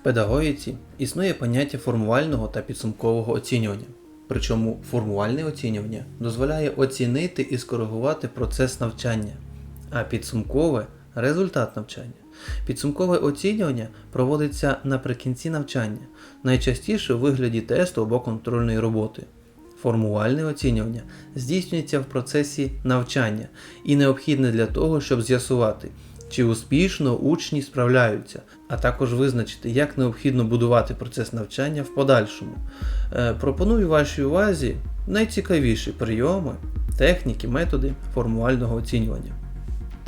В педагогіці існує поняття формувального та підсумкового оцінювання. Причому формувальне оцінювання дозволяє оцінити і скоригувати процес навчання, а підсумкове результат навчання. Підсумкове оцінювання проводиться наприкінці навчання, найчастіше у вигляді тесту або контрольної роботи. Формувальне оцінювання здійснюється в процесі навчання і необхідне для того, щоб з'ясувати, чи успішно учні справляються, а також визначити, як необхідно будувати процес навчання в подальшому. Е, Пропоную вашій увазі найцікавіші прийоми, техніки, методи формувального оцінювання.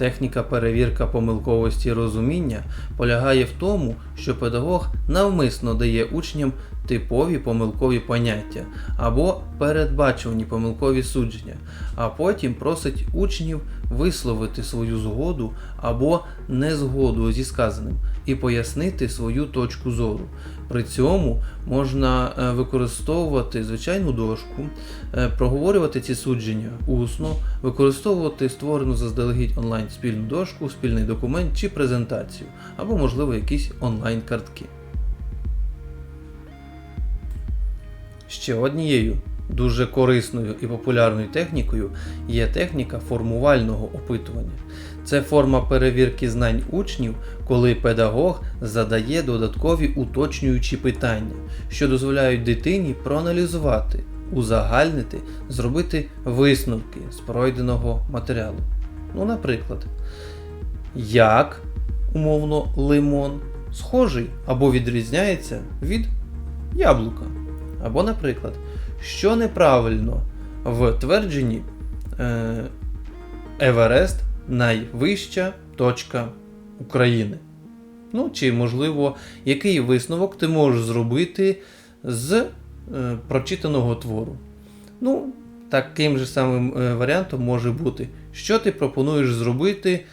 Техніка перевірка помилковості розуміння полягає в тому, що педагог навмисно дає учням типові помилкові поняття або передбачувані помилкові судження, а потім просить учнів висловити свою згоду або незгоду зі сказаним і пояснити свою точку зору. При цьому можна е, використовувати звичайну дошку, е, проговорювати ці судження усно, використовувати створену заздалегідь онлайн спільну дошку, спільний документ чи презентацію, або, можливо, якісь онлайн-картки. Ще однією дуже корисною і популярною технікою є техніка формувального опитування. Це форма перевірки знань учнів, коли педагог задає додаткові уточнюючі питання, що дозволяють дитині проаналізувати, узагальнити, зробити висновки з пройденого матеріалу. Ну, наприклад, як умовно лимон схожий або відрізняється від яблука. Або, наприклад, що неправильно в твердженні е, Еверест найвища точка України. Ну, чи, можливо, який висновок ти можеш зробити з е, прочитаного твору. Ну, таким же самим е, варіантом може бути, що ти пропонуєш зробити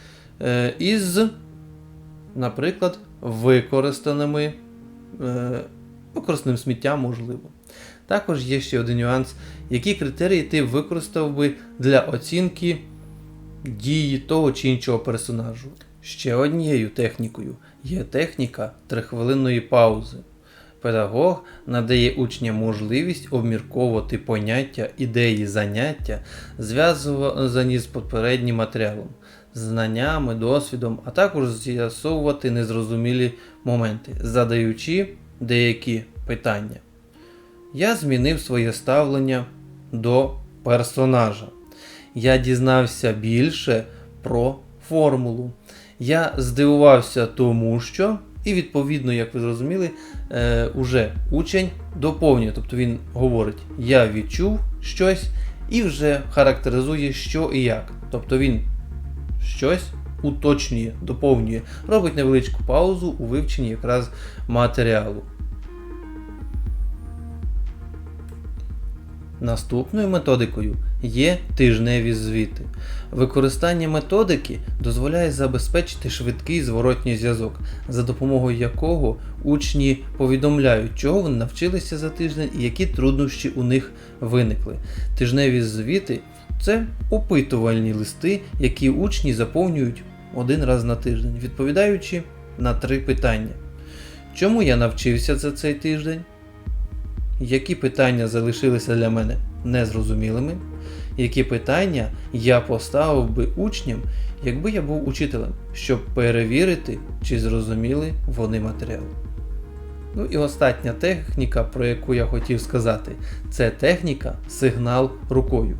е, із, наприклад, використаними е, використаним сміттям, можливо. Також є ще один нюанс, які критерії ти використав би для оцінки дії того чи іншого персонажу. Ще однією технікою є техніка трихвилинної паузи. Педагог надає учням можливість обмірковувати поняття, ідеї заняття, зв'язані з попереднім матеріалом, знаннями, досвідом, а також з'ясовувати незрозумілі моменти, задаючи деякі питання. Я змінив своє ставлення до персонажа. Я дізнався більше про формулу. Я здивувався тому, що, і відповідно, як ви зрозуміли, е, уже учень доповнює. Тобто він говорить, я відчув щось і вже характеризує, що і як. Тобто він щось уточнює, доповнює, робить невеличку паузу у вивченні якраз матеріалу. Наступною методикою є тижневі звіти. Використання методики дозволяє забезпечити швидкий зворотній зв'язок, за допомогою якого учні повідомляють, чого вони навчилися за тиждень і які труднощі у них виникли. Тижневі звіти це опитувальні листи, які учні заповнюють один раз на тиждень, відповідаючи на три питання. Чому я навчився за цей тиждень? Які питання залишилися для мене незрозумілими, які питання я поставив би учням, якби я був учителем, щоб перевірити, чи зрозуміли вони матеріал. Ну і остання техніка, про яку я хотів сказати, це техніка сигнал рукою.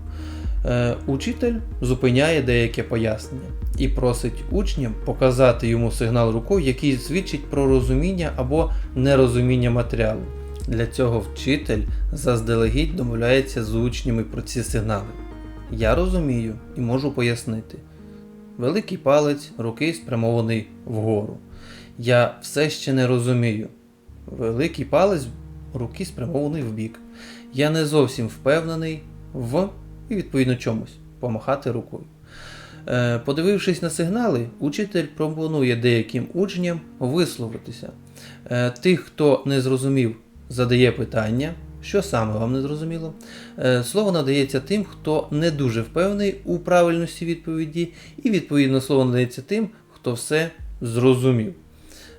Е, Учитель зупиняє деяке пояснення і просить учням показати йому сигнал рукою, який свідчить про розуміння або нерозуміння матеріалу. Для цього вчитель заздалегідь домовляється з учнями про ці сигнали. Я розумію і можу пояснити. Великий палець руки спрямований вгору. Я все ще не розумію. Великий палець руки спрямований вбік. Я не зовсім впевнений в і відповідно чомусь помахати рукою. Е, Подивившись на сигнали, учитель пропонує деяким учням висловитися. Е, Тих, хто не зрозумів задає питання, що саме вам не зрозуміло. Е, Слово надається тим, хто не дуже впевнений у правильності відповіді, і відповідно слово надається тим, хто все зрозумів.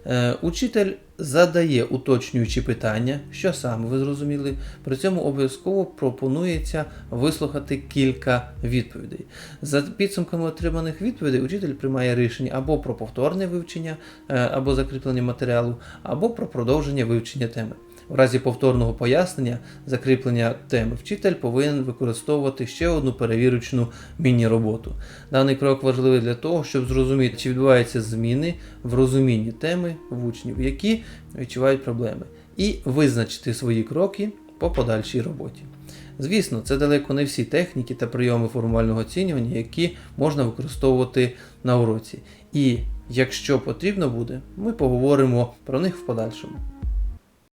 Е, Учитель задає уточнюючі питання, що саме ви зрозуміли. При цьому обов'язково пропонується вислухати кілька відповідей. За підсумками отриманих відповідей, учитель приймає рішення або про повторне вивчення, е, або закріплення матеріалу, або про продовження вивчення теми. В разі повторного пояснення закріплення теми вчитель повинен використовувати ще одну перевірочну міні-роботу. Даний крок важливий для того, щоб зрозуміти, чи відбуваються зміни в розумінні теми в учнів, які відчувають проблеми, і визначити свої кроки по подальшій роботі. Звісно, це далеко не всі техніки та прийоми формального оцінювання, які можна використовувати на уроці. І якщо потрібно буде, ми поговоримо про них в подальшому.